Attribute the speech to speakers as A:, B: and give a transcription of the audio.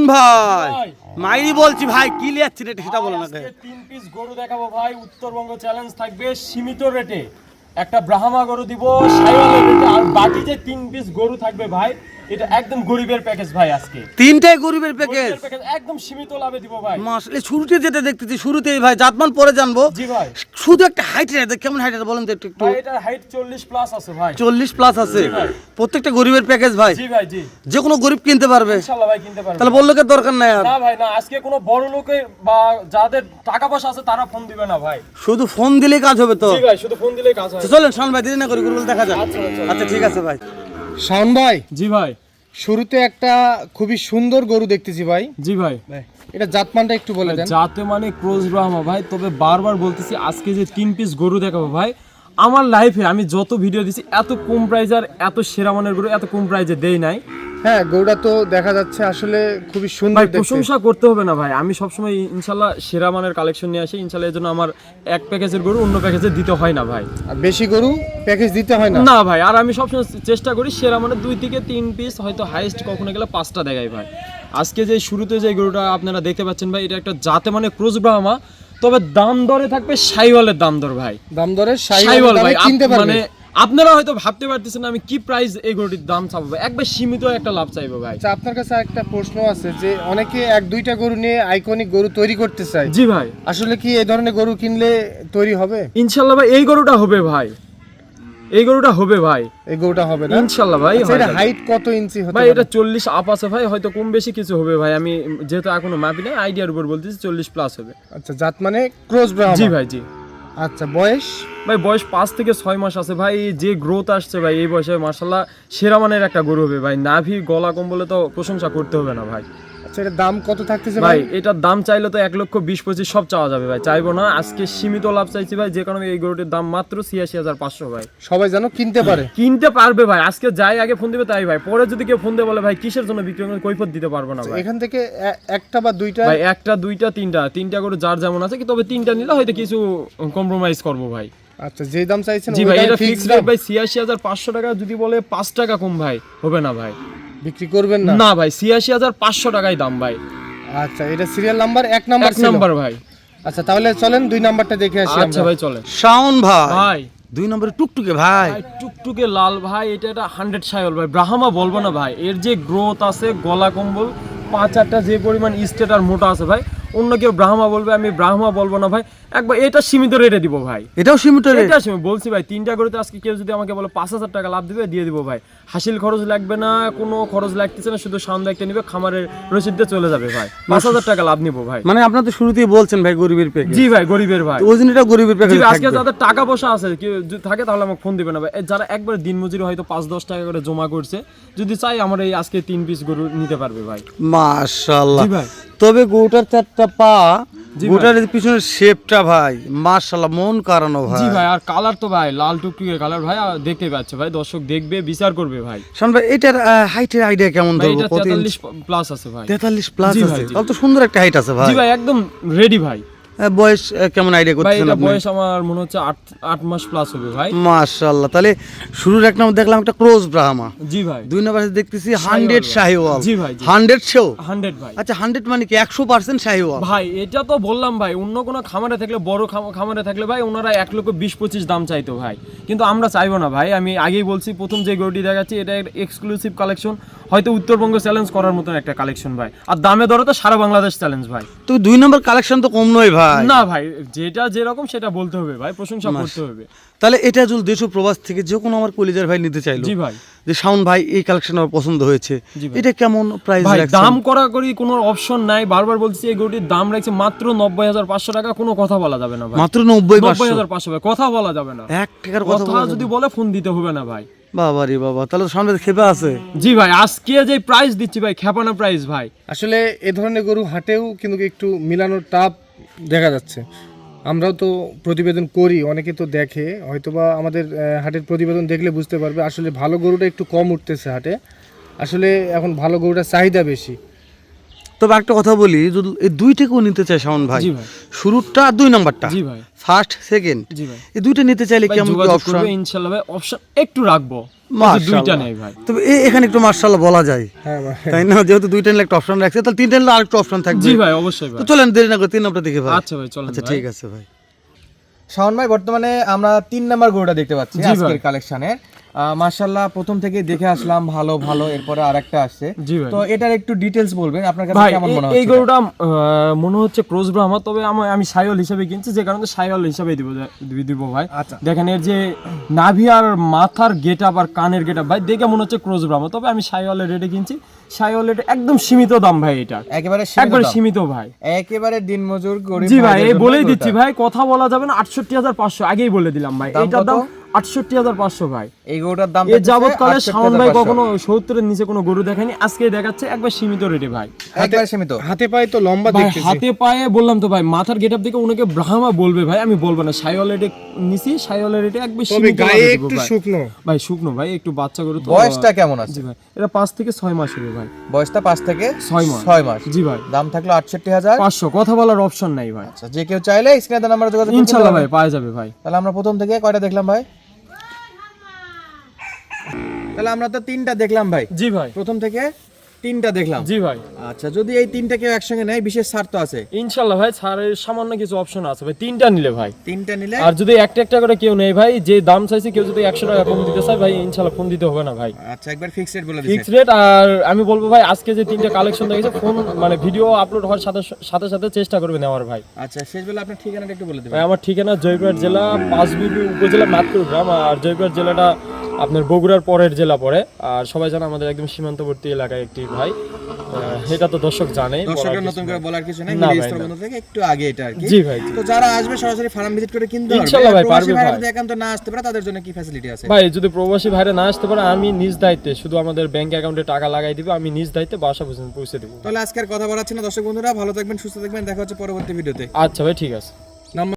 A: শাওন ভাই। মাইরি বলছি ভাই কি লিয়াচ্ছি রে সেটা বলো না
B: তিন পিস গরু দেখাবো ভাই উত্তরবঙ্গ চ্যালেঞ্জ থাকবে সীমিত রেটে। একটা ব্রাহ্মা গরু দিব আর বাকি যে তিন পিস গরু থাকবে ভাই এটা একদম গরিবের প্যাকেজ ভাই আজকে।
A: তিনটাই গরিবের প্যাকেজ
B: একদম সীমিত লাভে দিব ভাই।
A: মাসলে শুরুতে যেটা দেখতেছি শুরুতেই ভাই জাতমান পরে জানব।
B: জি ভাই।
A: শুধু একটা হাইট কেমন হাইট বলেন তো একটু
B: ভাই এটার হাইট চল্লিশ প্লাস আছে ভাই।
A: চল্লিশ প্লাস আছে। প্রত্যেকটা গরিবের প্যাকেজ ভাই।
B: জি ভাই জি।
A: যে কোনো গরিব কিনতে পারবে।
B: ইনশাল্লাহ ভাই কিনতে পারবেন
A: তাহলে বলল দরকার নাই আর?
B: না ভাই না আজকে কোনো বড় লোকের বা যাদের টাকা পয়সা আছে তারা ফোন দিবে না ভাই।
A: শুধু ফোন দিলেই কাজ হবে তো?
B: জি ভাই শুধু ফোন দিলেই কাজ
A: তো চলেন শাওন ভাই দিদি না করি গরুগুলো দেখা যাক।
B: আচ্ছা, আচ্ছা।
A: আচ্ছা ঠিক আছে ভাই।
C: শাওন ভাই
B: জি ভাই।
C: শুরুতে একটা খুবই সুন্দর গরু দেখতেছি ভাই।
B: জি ভাই।
C: এটা জাতমানটা একটু বলে দেন।
B: জাতে মানে ক্রোজ ব্রাহ্মা ভাই তবে বারবার বলতেছি আজকে যে তিন পিস গরু দেখাবো ভাই আমার লাইফে আমি যত ভিডিও দিছি এত কম প্রাইজ আর এত সেরা মানের গরু এত কম প্রাইজে দেই নাই।
C: হ্যাঁ গরুটা তো দেখা যাচ্ছে আসলে খুবই সুন্দর
B: প্রশংসা করতে হবে না ভাই। আমি সবসময় ইনশাল্লাহ সেরা মানের কালেকশন নিয়ে আসি। ইনশাল্লাহ এর জন্য আমার এক প্যাকেজের গরু অন্য প্যাকেজে দিতে হয় না ভাই।
C: আর বেশি গরু প্যাকেজ দিতে হয় না?
B: না ভাই আর আমি সবসময় চেষ্টা করি সেরা মানে দুই থেকে তিন পিস হয়তো হাইয়েস্ট কখনো গেলে পাঁচটা দেখাই ভাই। আজকে যে শুরুতে যে গরুটা আপনারা দেখতে পাচ্ছেন ভাই এটা একটা জাতে মানে ক্রোজ ব্রাহ্মা তবে দাম দরে থাকবে সাইওয়ালের দাম দর ভাই।
C: দাম দরে
B: সাইওয়াল ভাই
C: কিনতে পারবে।
B: মানে আপনারা হয়তো ভাবতে পারতেছেন আমি কি প্রাইস এই গরুটির দাম চাবো একবার সীমিত একটা লাভ চাইব ভাই।
C: আচ্ছা আপনার কাছে একটা প্রশ্ন আছে যে অনেকে এক দুইটা গরু নিয়ে আইকনিক গরু তৈরি করতে চায়।
B: জি ভাই।
C: আসলে কি এই ধরনের গরু কিনলে তৈরি হবে?
B: ইনশাল্লাহ ভাই এই গরুটা হবে ভাই। এই গরুটা হবে ভাই।
C: এই গরুটা হবে না?
B: ইনশাল্লাহ ভাই
C: আচ্ছা, এটা হাইট কত ইঞ্চি হতে
B: ভাই এটা চল্লিশ আপ আছে ভাই হয়তো কম বেশি কিছু হবে ভাই। আমি যেহেতু এখনও মাপি নাই আইডিয়ার উপর বলতেছি চল্লিশ প্লাস হবে।
C: আচ্ছা জাত মানে ক্রস ব্রাহ্মা
B: জি ভাই জি।
C: আচ্ছা বয়স?
B: ভাই, বয়স পাঁচ থেকে ছয় মাস আছে। ভাই, যে গ্রোথ আসছে ভাই, এই বয়সে মার্শাল্লাহ সেরা মানের একটা গরু হবে। ভাই, নাভি, গলা, কম্বলে তো প্রশংসা করতে হবে না ভাই।
C: আচ্ছা এটা দাম কত থাকতেছে
B: ভাই? এটার দাম চাইলে তো এক লক্ষ বিশ পঁচিশ সব চাওয়া যাবে ভাই চাইব না। আজকে সীমিত লাভ চাইছি ভাই যে কারণে এই গরুটির দাম মাত্র ছিয়াশি হাজার পাঁচশো ভাই।
C: সবাই যেন কিনতে পারে।
B: কিনতে পারবে ভাই আজকে যাই আগে ফোন দিবে তাই ভাই পরে যদি কেউ ফোন দিয়ে বলে ভাই কিসের জন্য বিক্রি করবেন কৈফত দিতে পারব না ভাই।
C: এখান থেকে একটা বা দুইটা?
B: ভাই একটা দুইটা তিনটা তিনটা করে যার যেমন আছে কি তবে তিনটা নিলে হয়তো কিছু কম্প্রোমাইজ করব ভাই।
C: আচ্ছা যে দাম চাইছেন
B: জি ভাই এটা ফিক্সড ভাই ছিয়াশি হাজার পাঁচশো টাকা যদি বলে পাঁচ টাকা কম ভাই হবে না ভাই।
C: বিক্রি করবেন না?
B: না ভাই ছিয়াশি হাজার পাঁচশো টাকাই দাম ভাই।
C: আচ্ছা এটা সিরিয়াল নাম্বার এক নাম্বার
B: এক নাম্বার ভাই।
C: আচ্ছা তাহলে চলেন দুই নাম্বারটা দেখে আসি
B: আচ্ছা ভাই চলেন।
A: শাওন ভাই
B: ভাই।
A: দুই নম্বরে টুকটুকে ভাই।
B: ভাই টুকটুকে লাল ভাই এটা এটা হান্ড্রেড সাইল ভাই। ব্রাহ্মা বলব না ভাই এর যে গ্রোথ আছে গলা কম্বল পাঁচ আটটা যে পরিমাণ স্টেট আর মোটা আছে ভাই অন্য কেউ ব্রাহ্মা বলবে আমি ব্রাহ্মা বলব না ভাই। একবার এটা সীমিত রেটে দিব ভাই।
A: এটাও সীমিত রেট
B: এটা সীমিত বলছি ভাই তিনটা গরুতে আজকে কেউ যদি আমাকে বলে পাঁচ হাজার টাকা লাভ দিবে দিয়ে দিব ভাই। হাসিল খরচ লাগবে না কোনো খরচ লাগতেছে না শুধু সামনে একটা নিবে খামারের রসিদ চলে যাবে ভাই। পাঁচ হাজার টাকা লাভ নিবো ভাই।
A: মানে আপনার তো শুরুতেই বলছেন ভাই গরিবের প্যাকেজ
B: জি ভাই গরিবের ভাই।
A: ওই জন্য গরিবের প্যাকেজ
B: আজকে যাদের টাকা পয়সা আছে কেউ যদি থাকে তাহলে আমাকে ফোন দিবে না ভাই। যারা একবার দিন মজুরি হয়তো পাঁচ দশ টাকা করে জমা করছে যদি চাই আমার এই আজকে তিন পিস গরু নিতে পারবে ভাই।
A: মাশাআল্লাহ। তবে গরুটার চারটা পা গোটার পিছনের শেপটা ভাই মাশাআল্লাহ মন কারানো ভাই
B: জি ভাই। আর কালার তো ভাই লাল টুকটুকে কালার ভাই আর দেখতে পাচ্ছে ভাই দর্শক দেখবে বিচার করবে ভাই।
A: শোন ভাই এটার হাইটের আইডিয়া কেমন ধরবো কত
B: প্লাস আছে ভাই।
A: তেতাল্লিশ প্লাস
B: ভাই,
A: আছে তাহলে তো সুন্দর একটা হাইট আছে ভাই
B: জি ভাই। একদম রেডি ভাই।
A: বয়স কেমন আইডিয়া করতেছেন আপনি?
B: বয়স আমার মনে হচ্ছে আট আট মাস প্লাস হবে ভাই।
A: মাশাআল্লাহ তাহলে শুরুর এক নম্বর দেখলাম একটা ক্রোজ ব্রাহ্মা
B: জি ভাই।
A: দুই নম্বরে দেখতেছি হান্ড্রেড শাহিওয়াল
B: জি ভাই, জি।
A: হান্ড্রেড সেও
B: হান্ড্রেড ভাই।
A: আচ্ছা হান্ড্রেড মানে কি একশো পার্সেন্ট শাহিওয়াল
B: ভাই এটা তো বললাম ভাই অন্য কোনো খামারে থাকলে বড় খাম- খামারে থাকলে ভাই ওনারা এক লক্ষ বিশ পঁচিশ দাম চাইতো ভাই। কিন্তু আমরা চাইব না ভাই আমি আগেই বলছি প্রথম যে গরুটি দেখাচ্ছি এটা এক্সক্লুসিভ কালেকশন হয়তো উত্তরবঙ্গ চ্যালেঞ্জ করার মতন একটা কালেকশন ভাই। আর দামে দরে তো সারা বাংলাদেশ চ্যালেঞ্জ ভাই।
A: তো দুই নম্বর কালেকশন তো কম নয় ভাই।
B: না ভাই যেটা যেরকম সেটা বলতে হবে ভাই প্রশংসা করতে হবে।
A: তাহলে এটা যদি দেশ প্রবাস থেকে যে কোনো আমার কলিজার ভাই নিতে চাইলো।
B: জি ভাই।
A: যে শাওন ভাই এই কালেকশন আমার পছন্দ হয়েছে। এটা কেমন প্রাইস
B: ভাই দাম করা করি কোনো অপশন নাই। বারবার বলছি এই গরুটির দাম রাখছে মাত্র নব্বই হাজার পাঁচশো টাকা কোনো কথা বলা যাবে না ভাই।
A: মাত্র নব্বই
B: নব্বই হাজার পাঁচশো ভাই কথা বলা যাবে না।
A: এক টাকার কথা
B: কথা যদি বলে ফোন দিতে হবে না ভাই।
A: বাবা রে বাবা তাহলে সামনে খেপে আছে।
B: জি ভাই আজকে যে প্রাইস দিচ্ছি ভাই খেপানো প্রাইস ভাই।
C: আসলে এ ধরনের গরু হাটেও কিন্তু একটু মিলানোর টাপ দেখা যাচ্ছে। আমরাও তো প্রতিবেদন করি, অনেকে তো দেখে। হয়তোবা আমাদের হাটের প্রতিবেদন দেখলে বুঝতে পারবে, আসলে ভালো গরুটা একটু কম উঠতেছে হাটে। আসলে এখন ভালো গরুটার চাহিদা বেশি।
A: তবে একটা কথা বলি যদি এই দুইটাকেও নিতে চাই শাওন ভাই শুরুটা আর দুই নাম্বারটা
B: জি ভাই।
A: ফার্স্ট সেকেন্ড
B: জি ভাই।
A: এই দুইটা নিতে চাইলে কি
B: যোগাযোগ
A: অপশন
B: করবে ইনশাল্লাহ ভাই অপশন একটু রাখব দুইটা নেই ভাই।
A: তবে এ- এখানে একটু মার্শাল্লাহ বলা যায়।
C: হ্যাঁ ভাই।
A: তাই না? যেহেতু দুইটা নিলে একটা অপশন রাখছে তাহলে তিনটা নিলে আরেকটা অপশন থাকবে।
B: জি ভাই অবশ্যই
A: তো
B: ভাই
A: চলেন দেরি না করে তিন নম্বরটা দেখে ভাই।
B: আচ্ছা ভাই চলেন
A: আচ্ছা ঠিক আছে ভাই।
D: শাওন ভাই বর্তমানে আমরা তিন নাম্বার গরুটা দেখতে পাচ্ছি আজকের কালেকশনের মার্শাল্লাহ প্রথম থেকে দেখে আসলাম ভালো ভালো এরপরে আরেকটা আসছে। তো এটার একটু বলবেন আপনার কাছে কেমন মনে
B: এই গরুটা মনে হচ্ছে ক্রোজ ব্রাহ্মা তবে আমি আমি সাইওয়াল হিসেবে কিনছি যে কারণে হিসেবে দিব দিব- ভাই।
D: আচ্ছা।
B: দেখেন এর যে নাভি আর মাথার গেট আর কানের গেট ভাই দেখে মনে হচ্ছে ক্রোজ ব্রাহ্মা তবে আমি সাইওয়ালের রেটে কিনছি। সাইওয়ালের রেটে একদম সীমিত দাম ভাই এটা।
D: একেবারে সীমিত
B: একবারে সীমিত ভাই।
D: একেবারে দিনমজুর গরিব
B: জি ভাই এই বলেই দিচ্ছি ভাই কথা বলা যাবে না আটষট্টি হাজার পাঁচশো আগেই বলে দিলাম ভাই।
D: দাম
B: এইটার দাম আটষট্টি হাজার পাঁচশো ভাই।
D: এই গরুটার দাম
B: এ যাবৎকালে শাওন ভাই কখনো সত্তরের নিচে কোনো গরু দেখেনি। আজকে দেখাচ্ছে একবার সীমিত রেটে ভাই।
D: একেবারে সীমিত।
C: হাতে পায়ে তো লম্বা
B: ভাই
C: দেখতেছি।
B: হাতে পায়ে বললাম তো ভাই মাথার গেটআপ দেখে ওনাকে ব্রাহ্মা বলবে ভাই আমি বলব না। সাইওয়াল রেটে নিছি সাইওয়াল রেটে একবার সীমিত
C: গায়ে একটু
B: ভাই।
C: শুকনো।
B: ভাই শুকনো ভাই একটু বাচ্চা গরু তো
D: বয়সটা কেমন আছে?
B: ভাই এটা পাঁচ থেকে ছয় মাস হবে ভাই।
D: বয়সটা পাঁচ থেকে
B: ছয় মাস।
D: ছয় মাস।
B: জি ভাই।
D: দাম থাকল আটষট্টি হাজার।
B: পাঁচশো কথা বলার অপশন নাই ভাই।
D: আচ্ছা যে কেউ চাইলে স্ক্রিনে নাম্বার যোগাযোগ পারবে।
B: ভাই পাওয়া যাবে ভাই।
D: তাহলে আমরা প্রথম থেকে কয়টা দেখলাম ভাই? তাহলে আমরা তো তিনটা দেখলাম ভাই।
B: জি ভাই।
D: প্রথম থেকে তিনটা দেখলাম।
B: জি ভাই।
D: আচ্ছা যদি এই তিনটা কেউ একসঙ্গে নেয় বিশেষ ছাড় তো আছে।
B: ইনশাল্লাহ ভাই ছাড়ের সামান্য কিছু অপশন আছে ভাই। তিনটা নিলে ভাই।
D: তিনটা নিলে?
B: আর যদি একটা একটা করে কেউ নেয় ভাই যে দাম চাইছে কেউ যদি একশো টাকা কম দিতে চায় ভাই ইনশাল্লাহ ফোন দিতে হবে না ভাই।
D: আচ্ছা একবার ফিক্সড রেট বলে
B: ফিক্স রেট আর আমি বলব ভাই আজকে যে তিনটা কালেকশন দেখেছে ফোন মানে ভিডিও আপলোড হওয়ার সাথে সাথে সাথে চেষ্টা করবে নেওয়ার ভাই।
D: আচ্ছা শেষ বেলা আপনার ঠিকানাটা একটু বলে দেবেন।
B: ভাই আমার ঠিকানা জয়পুরহাট জেলা পাঁচবিবি উপজেলা নাথপুর গ্রাম আর জয়পুরহাট জেলাটা আপনার বগুড়ার পরের জেলা পড়ে। আর সবাই জানে আমাদের একদম সীমান্তবর্তী এলাকায় একটি ভাই। এটা তো দর্শক জানে
D: দর্শকের নতুন করে বলার কিছু নেই মিলি থেকে একটু আগে এটা আর কি।
B: জি ভাই
D: তো যারা আসবে সরাসরি ফার্ম ভিজিট করে কিনতে পারবে
B: ইনশাল্লাহ ভাই, পারবে ভাই।
D: যদি একান্ত না আসতে পারে তাদের জন্য কি ফ্যাসিলিটি আছে?
B: ভাই যদি প্রবাসী ভাইরা না আসতে পারে আমি নিজ দায়িত্বে শুধু আমাদের ব্যাংক অ্যাকাউন্টে টাকা লাগাই দিব আমি নিজ দায়িত্বে বাসা পর্যন্ত পৌঁছে দেবো।
D: তাহলে আজকে কথা বলাচ্ছি না দর্শক বন্ধুরা ভালো থাকবেন সুস্থ থাকবেন দেখা হচ্ছে পরবর্তী ভিডিওতে।
B: আচ্ছা ভাই ঠিক আছে।